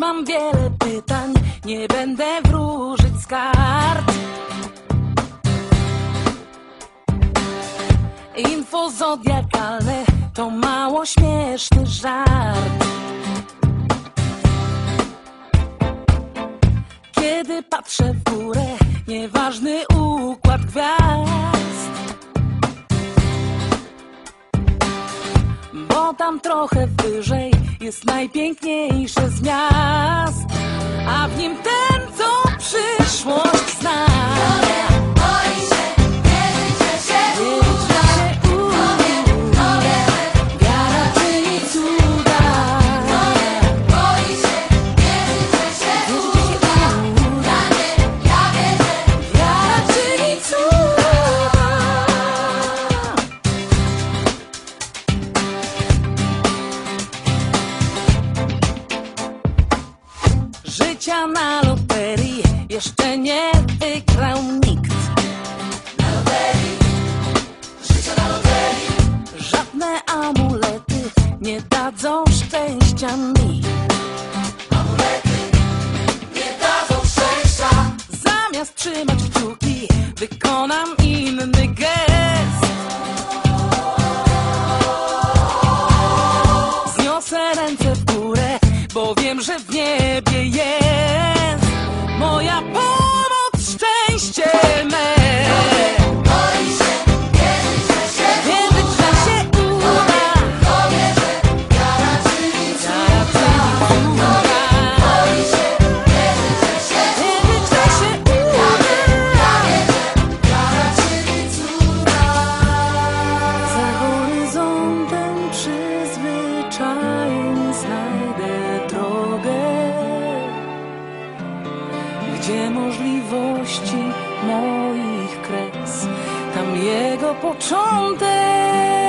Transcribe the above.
mam wiele pytań, nie będę wróżyć z kart. Info zodiakalne to mało śmieszny żart. Kiedy patrzę w górę, nieważny układ gwiazd. Bo tam trochę wyżej jest najpiękniejsze z miast, a w nim ten, co przyszłość Życia na loterii jeszcze nie wygrał nikt. życia na loterii Żadne amulety nie dadzą szczęścia mi. Nie dadzą szczęścia Zamiast trzymać kciuki, wykonam inny gest. Zniosę ręce w górę, bo wiem, że w niebie jest gdzie możliwości moich kres, tam jego początek.